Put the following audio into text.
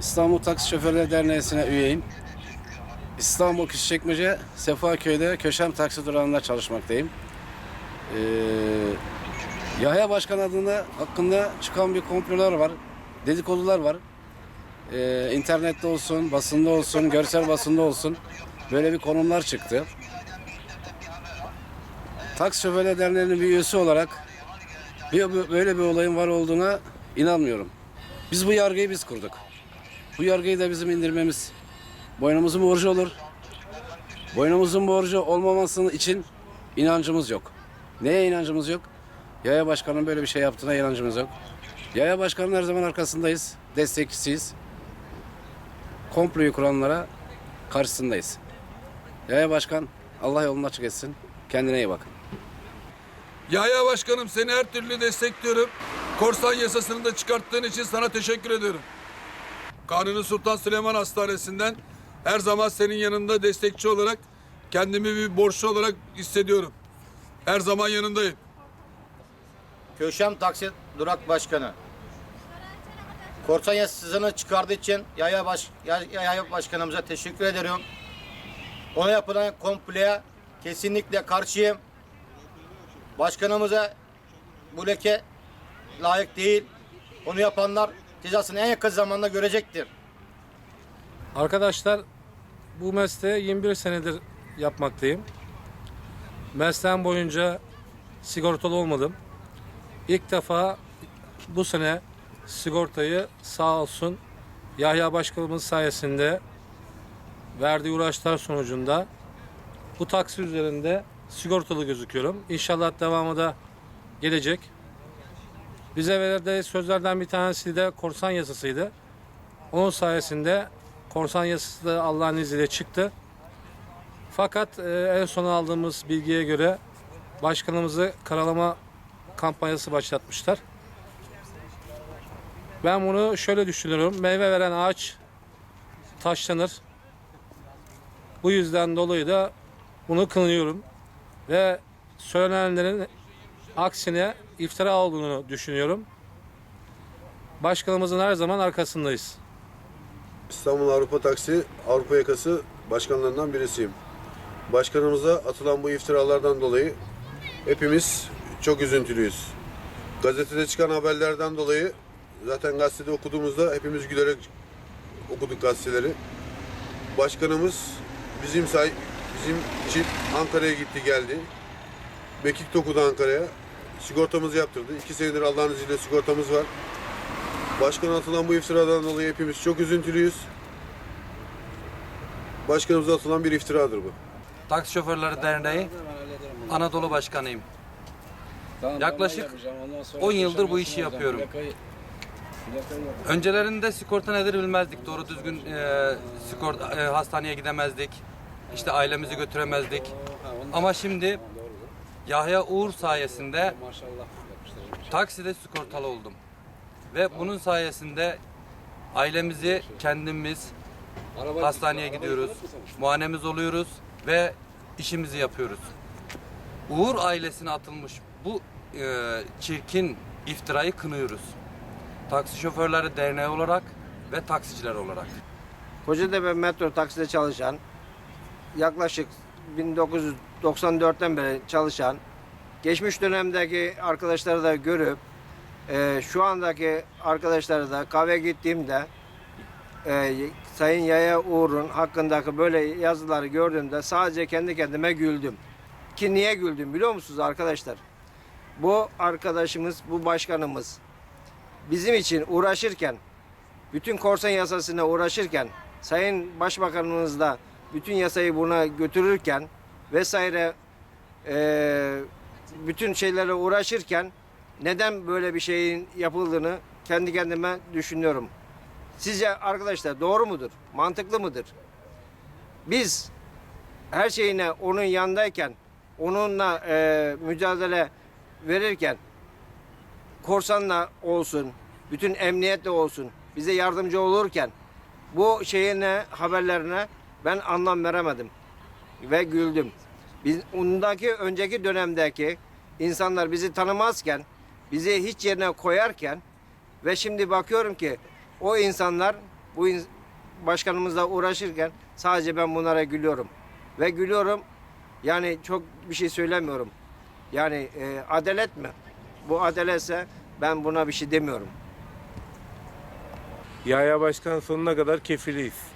İstanbul Taksi Şoförleri Derneği'ne üyeyim. İstanbul Küçükçekmece Sefaköy'de Köşem Taksi Durağı'nda çalışmaktayım. Ee, Yahya Başkan adına hakkında çıkan bir komplolar var, dedikodular var. Ee, internette olsun, basında olsun, görsel basında olsun böyle bir konumlar çıktı. Taksi Şoförleri Derneği'nin bir üyesi olarak bir, böyle bir olayın var olduğuna inanmıyorum. Biz bu yargıyı biz kurduk. Bu yargıyı da bizim indirmemiz boynumuzun borcu olur. Boynumuzun borcu olmamasının için inancımız yok. Neye inancımız yok? Yaya Başkan'ın böyle bir şey yaptığına inancımız yok. Yaya Başkan'ın her zaman arkasındayız. Destekçisiyiz. Komployu kuranlara karşısındayız. Yaya Başkan Allah yolunu açık etsin. Kendine iyi bak. Yahya Başkanım seni her türlü destekliyorum. Korsan yasasını da çıkarttığın için sana teşekkür ediyorum. Kanuni Sultan Süleyman Hastanesi'nden her zaman senin yanında destekçi olarak kendimi bir borçlu olarak hissediyorum. Her zaman yanındayım. Köşem Taksi Durak Başkanı. Korsan yasasını çıkardığı için Yaya, Baş, Yaya Başkanımıza teşekkür ediyorum. Ona yapılan kompleye kesinlikle karşıyım. Başkanımıza bu leke layık değil. Onu yapanlar cezasını en yakın zamanda görecektir. Arkadaşlar bu mesleği 21 senedir yapmaktayım. Mesleğim boyunca sigortalı olmadım. İlk defa bu sene sigortayı sağ olsun Yahya Başkanımız sayesinde verdiği uğraşlar sonucunda bu taksi üzerinde sigortalı gözüküyorum. İnşallah devamı da gelecek. Bize verdiği sözlerden bir tanesi de korsan yasasıydı. Onun sayesinde korsan yasası da Allah'ın izniyle çıktı. Fakat e, en son aldığımız bilgiye göre başkanımızı karalama kampanyası başlatmışlar. Ben bunu şöyle düşünüyorum. Meyve veren ağaç taşlanır. Bu yüzden dolayı da bunu kınıyorum. Ve söylenenlerin aksine iftira olduğunu düşünüyorum. Başkanımızın her zaman arkasındayız. İstanbul Avrupa Taksi Avrupa Yakası başkanlarından birisiyim. Başkanımıza atılan bu iftiralardan dolayı hepimiz çok üzüntülüyüz. Gazetede çıkan haberlerden dolayı zaten gazetede okuduğumuzda hepimiz gülerek okuduk gazeteleri. Başkanımız bizim say bizim için Ankara'ya gitti geldi. Mekik okudu Ankara'ya. Sigortamızı yaptırdı. İki senedir Allah'ın izniyle sigortamız var. Başkana atılan bu iftiradan dolayı hepimiz çok üzüntülüyüz. Başkanımıza atılan bir iftiradır bu. Taksi Şoförleri Derneği Anadolu Başkanıyım. Yaklaşık 10 yıldır bu işi yapıyorum. Öncelerinde sigorta nedir bilmezdik. Doğru düzgün e, sigorta, e, hastaneye gidemezdik. İşte ailemizi götüremezdik. Ama şimdi Yahya Uğur sayesinde takside sigortalı oldum. Ve bunun sayesinde ailemizi kendimiz hastaneye gidiyoruz. Muayenemiz oluyoruz ve işimizi yapıyoruz. Uğur ailesine atılmış bu e, çirkin iftirayı kınıyoruz. Taksi Şoförleri Derneği olarak ve taksiciler olarak. Kocatepe metro takside çalışan, yaklaşık 1994'ten beri çalışan, geçmiş dönemdeki arkadaşları da görüp, e, şu andaki arkadaşları da kahve gittiğimde e, Sayın Yaya Uğur'un hakkındaki böyle yazıları gördüğümde sadece kendi kendime güldüm. Ki niye güldüm biliyor musunuz arkadaşlar? Bu arkadaşımız, bu başkanımız bizim için uğraşırken bütün korsan yasasına uğraşırken Sayın Başbakanımız da bütün yasayı buna götürürken vesaire eee, bütün şeylere uğraşırken neden böyle bir şeyin yapıldığını kendi kendime düşünüyorum. Sizce arkadaşlar doğru mudur? Mantıklı mıdır? Biz her şeyine onun yanındayken, onunla eee, mücadele verirken korsanla olsun, bütün emniyetle olsun bize yardımcı olurken bu şeyine haberlerine ben anlam veremedim ve güldüm. Biz ondaki önceki dönemdeki insanlar bizi tanımazken, bizi hiç yerine koyarken ve şimdi bakıyorum ki o insanlar bu ins- başkanımızla uğraşırken sadece ben bunlara gülüyorum. Ve gülüyorum yani çok bir şey söylemiyorum. Yani e, adalet mi? Bu adaletse ben buna bir şey demiyorum. Yahya Başkan sonuna kadar kefiliyiz.